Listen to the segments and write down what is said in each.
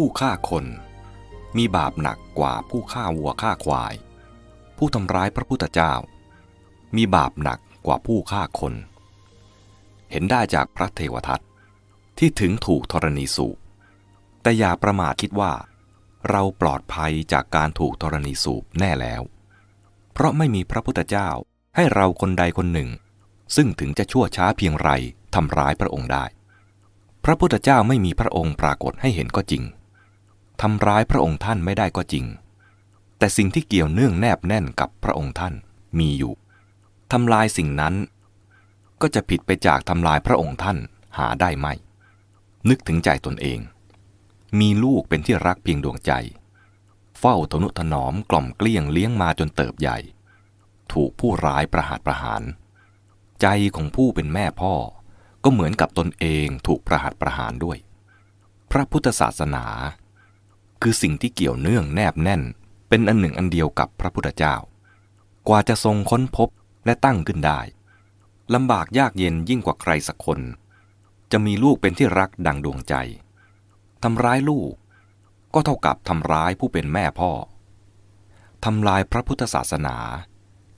ผู้ฆ่าคน มีบาปหนักกว่าผู้ฆ่าวัวฆ่าควาย ผู้ทำร้ายพระพุทธเจ้า มีบาปหนักกว่าผู้ฆ่าคน เห็นได้จากพระเทวทัตที่ถึงถูกธรณีสูบแต่อย่าประมาทคิดว่า เราปลอดภัยจากการถูกธรณีสูบแน่แล้ว เพราะไม่มีพระพุทธเจ้าให้เราคนใดคนหนึ่ง ซึ่งถึงจะชั่วช้าเพียงไรทำร้ายพระองค์ได้ พระพุทธเจ้าไม่มีพระองค์ปรากฏให้เห็นก็จริง ทำร้ายพระองค์ท่านไม่ได้ก็จริง แต่สิ่งที่เกี่ยวเนื่องแนบแน่นกับพระองค์ท่านมีอยู่ทำลายสิ่งนั้น ก็จะผิดไปจากทำลายพระองค์ท่านหาได้ไหมนึกถึงใจตนเอง มีลูกเป็นที่รักเพียงดวงใจ เฝ้าทนุถนอมกล่อมเกลี้ยงเลี้ยงมาจนเติบใหญ่ ถูกผู้ร้ายประหารประหาร ใจของผู้เป็นแม่พ่อก็เหมือนกับตนเองถูกประหัตประหารด้วย พระพุทธศาสนา คือสิ่งที่เกี่ยวเนื่องแนบแน่น เป็นอันหนึ่งอันเดียวกับพระพุทธเจ้า กว่าจะทรงค้นพบและตั้งขึ้นได้ลำบากยากเย็นยิ่งกว่าใครสักคน จะมีลูกเป็นที่รักดังดวงใจทำร้ายลูก ก็เท่ากับทำร้ายผู้เป็นแม่พ่อทำลายพระพุทธศาสนา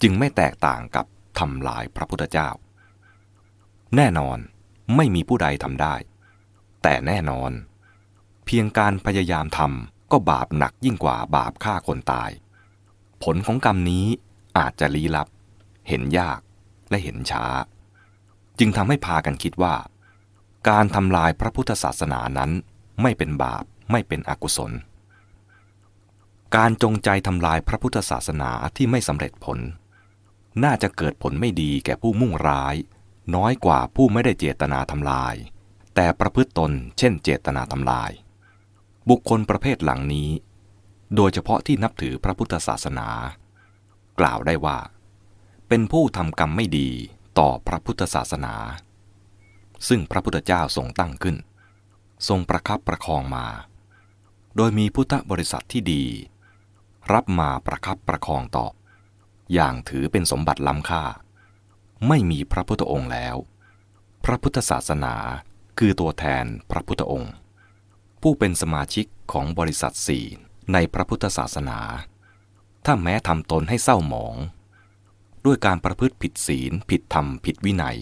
จึงไม่แตกต่างกับทำลายพระพุทธเจ้า แน่นอนไม่มีผู้ใดทำได้ แต่แน่นอน เพียงการพยายามทำก็บาปหนักยิ่งกว่าบาปฆ่าคนตาย ผลของกรรมนี้อาจจะลี้ลับ เห็นยากและเห็นช้า จึงทำให้พากันคิดว่า การทำลายพระพุทธศาสนานั้นไม่เป็นบาปไม่เป็นอกุศล การจงใจทำลายพระพุทธศาสนาที่ไม่สำเร็จผล น่าจะเกิดผลไม่ดีแก่ผู้มุ่งร้าย น้อยกว่าผู้ไม่ได้เจตนาทำลาย แต่ประพฤติตนเช่นเจตนาทำลาย บุคคลประเภทหลังนี้ โดยเฉพาะที่นับถือพระพุทธศาสนา กล่าวได้ว่า เป็นผู้ทำกรรมไม่ดีต่อพระพุทธศาสนา ซึ่งพระพุทธเจ้าทรงตั้งขึ้น ทรงประคับประคองมา โดยมีพุทธบริษัทที่ดี รับมาประคับประคองต่อ อย่างถือเป็นสมบัติล้ำค่า ไม่มีพระพุทธองค์แล้ว พระพุทธศาสนาคือตัวแทนพระพุทธองค์ ผู้เป็นสมาชิกของบริษัทสี่ในพระพุทธศาสนา ถ้าแม้ทำตนให้เศร้าหมอง ด้วยการประพฤติผิดศีล ผิดธรรม ผิดวินัย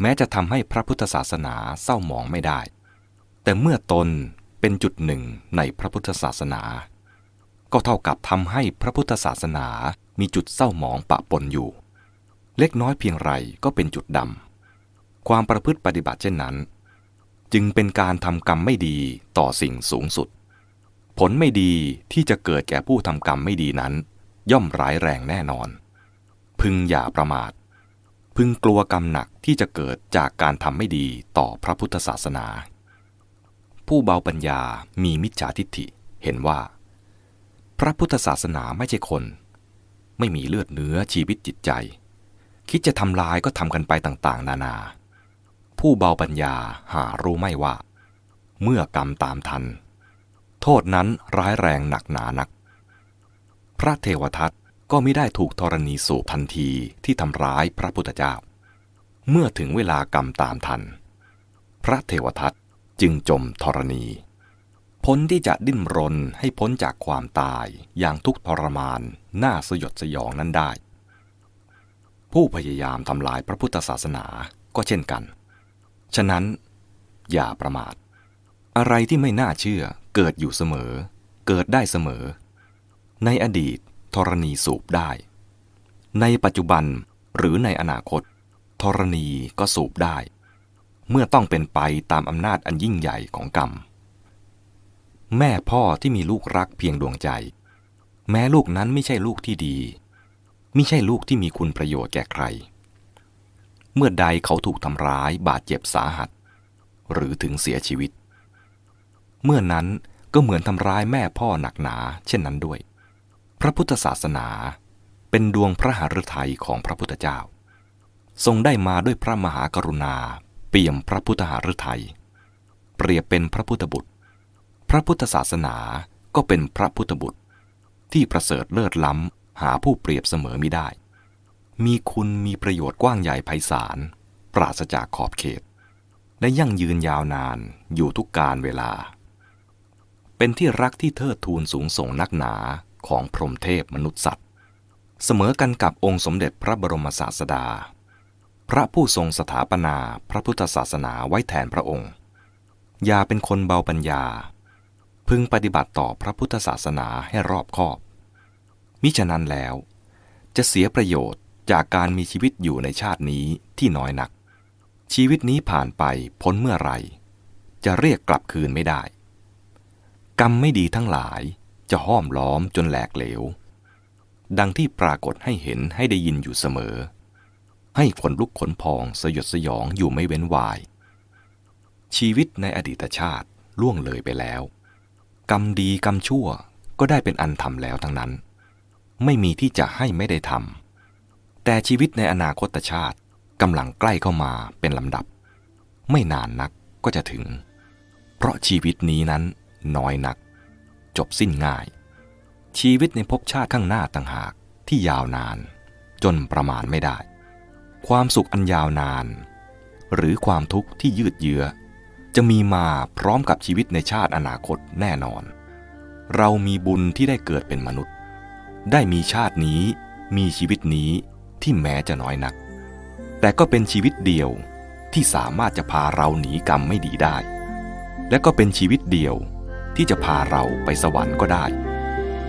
แม้จะทำให้พระพุทธศาสนาเศร้าหมองไม่ได้ แต่เมื่อตนเป็นจุดหนึ่งในพระพุทธศาสนา ก็เท่ากับทำให้พระพุทธศาสนามีจุดเศร้าหมองปะปนอยู่ เล็กน้อยเพียงไรก็เป็นจุดดำความประพฤติปฏิบัติเช่นนั้น จึงเป็นการทำกรรมไม่ดีต่อสิ่งสูงสุด ผลไม่ดีที่จะเกิดแก่ผู้ทำกรรมไม่ดีนั้น ย่อมร้ายแรงแน่นอน พึงอย่าประมาท พึงกลัวกรรมหนักที่จะเกิดจากการทำไม่ดีต่อพระพุทธศาสนา ผู้เบาปัญญามีมิจฉาทิฏฐิเห็นว่า พระพุทธศาสนาไม่ใช่คน ไม่มีเลือดเนื้อชีวิตจิตใจ คิดจะทำลายก็ทำกันไปต่างๆ นานา ผู้เบาปัญญาหารู้ไม่ว่า เมื่อกรรมตามทัน โทษนั้นร้ายแรงหนักหนานัก พระเทวทัตก็ไม่ได้ถูกธรณีสูบทันทีที่ทำร้ายพระพุทธเจ้า เมื่อถึงเวลากรรมตามทัน พระเทวทัตจึงจมธรณี พ้นที่จะดิ้นรนให้พ้นจากความตายอย่างทุกทรมานน่าสยดสยองนั้นได้ ผู้พยายามทำลายพระพุทธศาสนาก็เช่นกัน ฉะนั้นอย่าประมาท อะไรที่ไม่น่าเชื่อเกิดอยู่เสมอ เกิดได้เสมอ ในอดีตธรณีสูบได้ ในปัจจุบันหรือในอนาคตธรณีก็สูบได้ เมื่อต้องเป็นไปตามอำนาจอันยิ่งใหญ่ของกรรม แม่พ่อที่มีลูกรักเพียงดวงใจ แม้ลูกนั้นไม่ใช่ลูกที่ดี ไม่ใช่ลูกที่มีคุณประโยชน์แก่ใคร เมื่อใดเขาถูกทำร้ายบาดเจ็บสาหัส หรือถึงเสียชีวิต เมื่อนั้นก็เหมือนทำร้ายแม่พ่อหนักหนา เช่นนั้นด้วย พระพุทธศาสนาเป็นดวงพระหฤทัยของพระพุทธเจ้า ทรงได้มาด้วยพระมหากรุณา เปี่ยมพระพุทธหฤทัยเปรียบเป็นพระพุทธบุตร พระพุทธศาสนาก็เป็นพระพุทธบุตร ที่ประเสริฐเลิศล้ำหาผู้เปรียบเสมอมิได้ มีคุณมีประโยชน์กว้างใหญ่ไพศาล ปราศจากขอบเขต และยั่งยืนยาวนานอยู่ทุกการเวลา เป็นที่รักที่เทิดทูนสูงส่งนักหนาของพรหมเทพมนุษย์สัตว์ เสมอกันกับองค์สมเด็จพระบรมศาสดา พระผู้ทรงสถาปนาพระพุทธศาสนาไว้แทนพระองค์ อย่าเป็นคนเบาปัญญา พึงปฏิบัติต่อพระพุทธศาสนาให้รอบคอบ มิฉะนั้นแล้วจะเสียประโยชน์ จากการมีชีวิตอยู่ในชาตินี้ที่น้อยนัก ชีวิตนี้ผ่านไปพ้นเมื่อไรจะเรียกกลับคืนไม่ได้ กรรมไม่ดีทั้งหลายจะห้อมล้อมจนแหลกเหลว ดังที่ปรากฏให้เห็นให้ได้ยินอยู่เสมอ ให้ขนลุกขนพองสยดสยองอยู่ไม่เว้นวาย ชีวิตในอดีตชาติล่วงเลยไปแล้ว กรรมดีกรรมชั่วก็ได้เป็นอันทำแล้วทั้งนั้น ไม่มีที่จะให้ไม่ได้ทำ แต่ชีวิตในอนาคตชาติกำลังใกล้เข้ามาเป็นลำดับ ไม่นานนักก็จะถึง เพราะชีวิตนี้นั้นน้อยนัก จบสิ้นง่าย ชีวิตในภพชาติข้างหน้าต่างหากที่ยาวนาน จนประมาณไม่ได้ ความสุขอันยาวนาน หรือความทุกข์ที่ยืดเยื้อ จะมีมาพร้อมกับชีวิตในชาติอนาคตแน่นอน เรามีบุญที่ได้เกิดเป็นมนุษย์ ได้มีชาตินี้มีชีวิตนี้ ที่แม้จะน้อยนัก แต่ก็เป็นชีวิตเดียวที่สามารถจะพาเราหนีกรรมไม่ดีได้ และก็เป็นชีวิตเดียวที่จะพาเราไปสวรรค์ก็ได้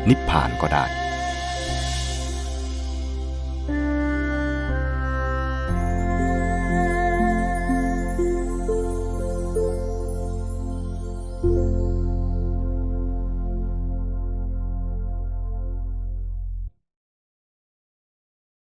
นิพพานก็ได้